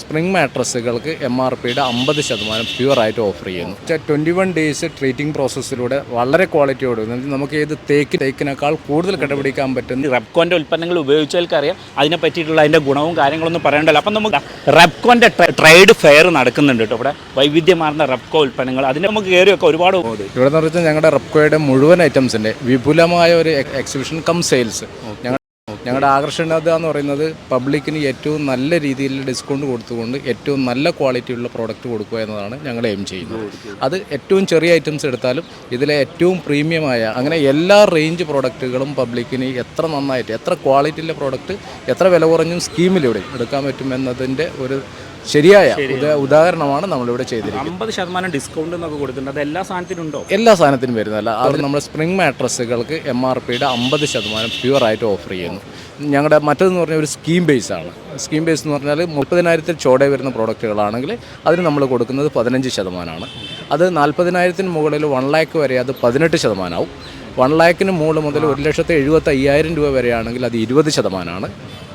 Spring മാട്രസുകൾക്ക് M R പിയുടെ അമ്പത് ശതമാനം പ്യുവറായിട്ട് ഓഫർ ചെയ്യുന്നു. ട്വന്റി വൺ ഡേയ്സ് ട്രീറ്റിംഗ് പ്രോസസ്സിലൂടെ വളരെ ക്വാളിറ്റിയോട് നമുക്ക് ഏത് തേക്ക് തേക്കിനേക്കാൾ കൂടുതൽ കണ്ടുപിടിക്കാൻ പറ്റുന്ന റെപ്കോന്റെ ഉൽപ്പന്നങ്ങൾ ഉപയോഗിച്ചവർക്ക് അറിയാം അതിനെ പറ്റിയിട്ടുള്ള അതിന്റെ ഗുണവും കാര്യങ്ങളൊന്നും പറയണ്ടല്ലോ. അപ്പം നമുക്ക് റെപ്കോന്റെ ട്രേഡ് ഫെയർ നടക്കുന്നുണ്ട് കേട്ടോ. ഇവിടെ വൈവിധ്യമാർന്ന റെപ്കോ ഉൽപ്പന്നങ്ങൾ. അതിനെ നമുക്ക് കയറിയൊക്കെ ഒരുപാട് ഇവിടെ എന്ന് പറഞ്ഞാൽ ഞങ്ങളുടെ റെപ്കോയുടെ മുഴുവൻ ഐറ്റംസിന്റെ വിപുലമായ ഒരു എക്സിബിഷൻ കം സെയിൽസ് ഞങ്ങൾ ഞങ്ങളുടെ ആകർഷണത എന്ന് പറയുന്നത് പബ്ലിക്കിന് ഏറ്റവും നല്ല രീതിയിൽ ഡിസ്കൗണ്ട് കൊടുത്തുകൊണ്ട് ഏറ്റവും നല്ല ക്വാളിറ്റിയുള്ള പ്രോഡക്റ്റ് കൊടുക്കുക എന്നതാണ് ഞങ്ങൾ എയിം ചെയ്യുന്നത്. അത് ഏറ്റവും ചെറിയ ഐറ്റംസ് എടുത്താലും ഇതിലെ ഏറ്റവും പ്രീമിയമായ അങ്ങനെ എല്ലാ റേഞ്ച് പ്രോഡക്റ്റുകളും പബ്ലിക്കിന് എത്ര നന്നായിട്ട് എത്ര ക്വാളിറ്റിയിലെ പ്രോഡക്റ്റ് എത്ര വില കുറഞ്ഞും സ്കീമിലൂടെ എടുക്കാൻ പറ്റുമെന്നതിന്റെ ഒരു ശരിയായ ഉദാ- ഉദാഹരണമാണ് നമ്മളിവിടെ ചെയ്തിരിക്കുന്നത്. അമ്പത് ശതമാനം ഡിസ്കൗണ്ട് എന്നൊക്കെ കൊടുക്കുന്നത് അത് എല്ലാ സാധനത്തിനും ഉണ്ടോ? എല്ലാ സാധനത്തിനും വരുന്നതല്ല. അത് നമ്മൾ സ്പ്രിംഗ് മാട്രസുകൾക്ക് എം ആർ പിയുടെ അമ്പത് ശതമാനം പ്യുവറായിട്ട് ഓഫർ ചെയ്യുന്നു. ഞങ്ങളുടെ മറ്റതെന്ന് പറഞ്ഞാൽ ഒരു സ്കീം ബേസ് ആണ്. സ്കീം ബേസ് എന്ന് പറഞ്ഞാൽ മുപ്പതിനായിരത്തിൽ ചോടെ വരുന്ന പ്രോഡക്റ്റുകളാണെങ്കിൽ അതിന് നമ്മൾ കൊടുക്കുന്നത് പതിനഞ്ച് ശതമാനമാണ്. അത് നാൽപ്പതിനായിരത്തിന് മുകളിൽ വൺ ലാക്ക് വരെ അത് പതിനെട്ട് ശതമാനമാവും വൺ ലാക്കിന് മുകളിൽ മുതൽ ഒരു ലക്ഷത്തി എഴുപത്തി അയ്യായിരം രൂപ വരെയാണെങ്കിൽ അത് ഇരുപത് ശതമാനമാണ്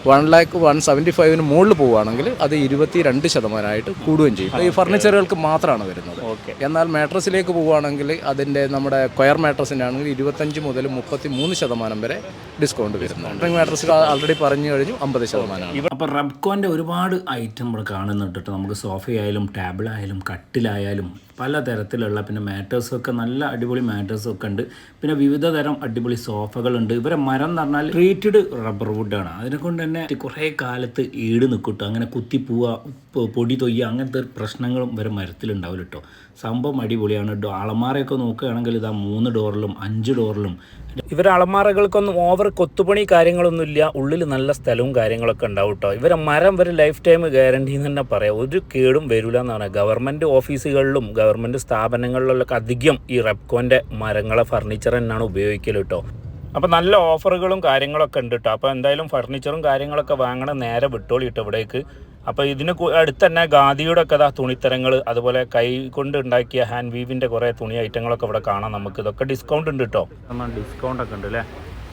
വൺ ലാക്ക് വൺ സെവന്റി ഫൈവിന് മുകളിൽ പോവുകയാണെങ്കിൽ അത് ഇരുപത്തി രണ്ട് ശതമാനമായിട്ട് കൂടുകയും ചെയ്യും. ഈ ഫർണിച്ചറുകൾക്ക് മാത്രമാണ് വരുന്നത്. ഓക്കെ. എന്നാൽ മാട്രസിലേക്ക് പോവുകയാണെങ്കിൽ അതിന്റെ നമ്മുടെ കൊയർ മാട്രസിന്റെ ആണെങ്കിൽ ഇരുപത്തഞ്ച് മുതൽ മുപ്പത്തി മൂന്ന് ശതമാനം വരെ ഡിസ്കൗണ്ട് വരുന്നു മാട്രസ് ആൾറെഡി പറഞ്ഞു കഴിഞ്ഞു അമ്പത് ശതമാനമാണ്. അപ്പോൾ റബ്കോന്റെ ഒരുപാട് ഐറ്റം ഇവിടെ കാണുന്നുണ്ട് കേട്ടോ നമുക്ക് സോഫയായാലും ടേബിളായാലും കട്ടിലായാലും പല തരത്തിലുള്ള പിന്നെ മാറ്റേഴ്സൊക്കെ നല്ല അടിപൊളി മാറ്റേഴ്സൊക്കെ ഉണ്ട്. പിന്നെ വിവിധ തരം അടിപൊളി സോഫകളുണ്ട് ഇവരെ മരം എന്ന് പറഞ്ഞാൽ ട്രീറ്റഡ് റബ്ബർ വുഡാണ് അതിനെ കൊണ്ട് തന്നെ കുറേ കാലത്ത് ഈട് നിൽക്കട്ടോ അങ്ങനെ കുത്തി പോവുക പൊ- പൊടി തൊയ്യുക അങ്ങനത്തെ പ്രശ്നങ്ങളും ഇവരെ മരത്തിലുണ്ടാവില്ല കേട്ടോ സംഭവം അടിപൊളിയാണ് കേട്ടോ അളമാറയൊക്കെ നോക്കുകയാണെങ്കിൽ ഇതാ മൂന്ന് ഡോറിലും അഞ്ച് ഡോറിലും ഇവരെ അളമാറകൾക്കൊന്നും ഓവർ കൊത്തുപണി കാര്യങ്ങളൊന്നുമില്ല. ഉള്ളിൽ നല്ല സ്ഥലവും കാര്യങ്ങളൊക്കെ ഉണ്ടാവും കേട്ടോ ഇവരെ മരം വരെ ലൈഫ് ടൈം ഗ്യാരണ്ടി എന്ന് തന്നെ പറയാം. ഒരു കേടും വരില്ല എന്നാണ് ഗവൺമെന്റ് ഓഫീസുകളിലും ഗവൺമെന്റ് സ്ഥാപനങ്ങളിലൊക്കെ അധികം ഈ റെപ്കോന്റെ മരങ്ങളെ ഫർണിച്ചർ തന്നെയാണ് ഉപയോഗിക്കൽ കേട്ടോ. അപ്പോൾ നല്ല ഓഫറുകളും കാര്യങ്ങളൊക്കെ ഉണ്ട് കേട്ടോ. അപ്പോൾ എന്തായാലും ഫർണിച്ചറും കാര്യങ്ങളൊക്കെ വാങ്ങണ നേരെ വിട്ടോളി കേട്ടോ ഇവിടേക്ക്. അപ്പോൾ ഇതിന് അടുത്ത് തന്നെ ഖാദിയുടെ ഒക്കെ ഇതാ തുണിത്തരങ്ങൾ അതുപോലെ കൈ കൊണ്ട് ഉണ്ടാക്കിയ ഹാൻഡ് വീവിന്റെ കുറേ തുണി ഐറ്റങ്ങളൊക്കെ ഇവിടെ കാണാം നമുക്ക്. ഇതൊക്കെ ഡിസ്കൗണ്ട് ഉണ്ട് കേട്ടോ. ഡിസ്കൗണ്ട് ഒക്കെ ഉണ്ട് അല്ലേ?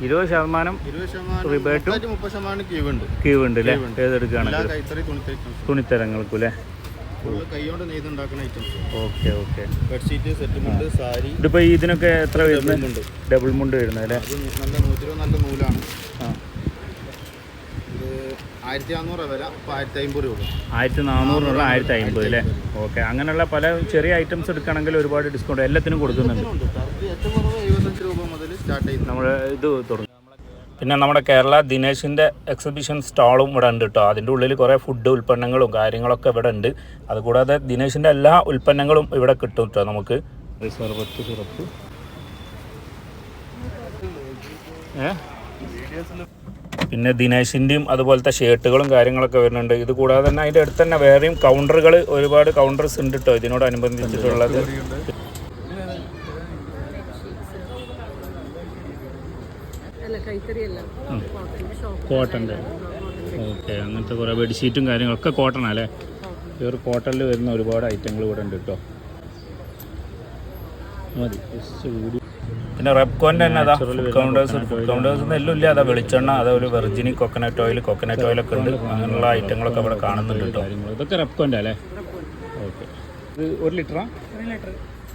ഇരുപത് ശതമാനം ഉണ്ട് കീവ് ഉണ്ട് അല്ലേ ഏതെടുക്കുകയാണെങ്കിൽ തുണിത്തരങ്ങൾക്കും. അല്ലേ ഓക്കെ ഓക്കെ. ഇതിനൊക്കെ എത്ര വരുന്നുണ്ട് ഡബിൾ മുണ്ട്. വരുന്നത് അല്ലേ നല്ല നൂലാണ്. ആയിരത്തി നാനൂറ് വില ആയിരത്തി അമ്പത് രൂപ ആയിരത്തി നാനൂറിനുള്ള ആയിരത്തി അമ്പത് അല്ലേ ഓക്കെ. അങ്ങനെയുള്ള പല ചെറിയ ഐറ്റംസ് എടുക്കുകയാണെങ്കിൽ ഒരുപാട് ഡിസ്കൗണ്ട് എല്ലാത്തിനും കൊടുക്കുന്നുണ്ട്. ഏറ്റവും കുറവ് എഴുപത്തഞ്ച് രൂപ മുതൽ സ്റ്റാർട്ട് നമ്മൾ ഇത് തുടങ്ങി. പിന്നെ നമ്മുടെ കേരള ദിനേശിന്റെ എക്സിബിഷൻ സ്റ്റാളും ഇവിടെ ഉണ്ട് കേട്ടോ അതിന്റെ ഉള്ളിൽ കുറേ ഫുഡ് ഉൽപ്പന്നങ്ങളും കാര്യങ്ങളൊക്കെ ഇവിടെ ഉണ്ട്. അതുകൂടാതെ ദിനേശിന്റെ എല്ലാ ഉൽപ്പന്നങ്ങളും ഇവിടെ കിട്ടും കേട്ടോ നമുക്ക്. സർബത്ത് സിറപ്പ്. ഏ? പിന്നെ ദിനേശിന്റെയും അതുപോലത്തെ ഷർട്ടുകളും കാര്യങ്ങളൊക്കെ വരുന്നുണ്ട്. ഇത് കൂടാതെ തന്നെ അതിന്റെ അടുത്ത് തന്നെ വേറെയും കൗണ്ടറുകൾ ഒരുപാട് കൗണ്ടേഴ്സ് ഉണ്ട് കേട്ടോ ഇതിനോടനുബന്ധിച്ചിട്ടുള്ളത് അല്ല കൈത്തറിയല്ല കോട്ടന്റെ ഓക്കെ അങ്ങനത്തെ കുറേ ബെഡ്ഷീറ്റും കാര്യങ്ങളൊക്കെ കോട്ടൺ അല്ലേ ഇവർ കോട്ടണിൽ വരുന്ന ഒരുപാട് ഐറ്റങ്ങൾ ഇവിടെ ഉണ്ട് കേട്ടോ മതി പിന്നെ റെപ്കോന്റെ തന്നെ അതാ. ഫുഡ് കൗണ്ടേഴ്സ് ഫുഡ് കൗണ്ടേഴ്സ് എല്ലാം ഇല്ല. അതാ വെളിച്ചെണ്ണ അതാ ഒരു വെർജിനി കൊക്കനട്ട് ഓയിൽ കൊക്കനട്ട് ഓയിലൊക്കെ ഉണ്ട്. അങ്ങനെയുള്ള ഐറ്റങ്ങളൊക്കെ ഇവിടെ കാണുന്നുണ്ട് കേട്ടോ ഇതൊക്കെ റെപ്കോന്റെ അല്ലേ? ഓക്കെ ഇത് ഒരു ലിറ്ററാ?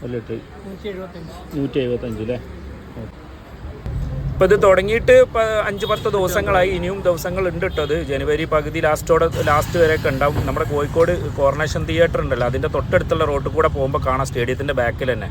ഒരു ലിറ്റർ നൂറ്റി എഴുപത്തഞ്ച്. അല്ലേ ഇപ്പം ഇത് തുടങ്ങിയിട്ട് അഞ്ച് പത്ത് ദിവസങ്ങളായി ഇനിയും ദിവസങ്ങൾ ഉണ്ട് കേട്ടോ അത് ജനുവരി പകുതി ലാസ്റ്റോടെ ലാസ്റ്റ് വരെയൊക്കെ ഉണ്ടാവും. നമ്മുടെ കോഴിക്കോട് കോർണേഷൻ തിയേറ്റർ ഉണ്ടല്ലോ അതിന്റെ തൊട്ടടുത്തുള്ള റോഡിൽ കൂടെ പോകുമ്പോൾ കാണാം സ്റ്റേഡിയത്തിന്റെ ബാക്കിൽ തന്നെ.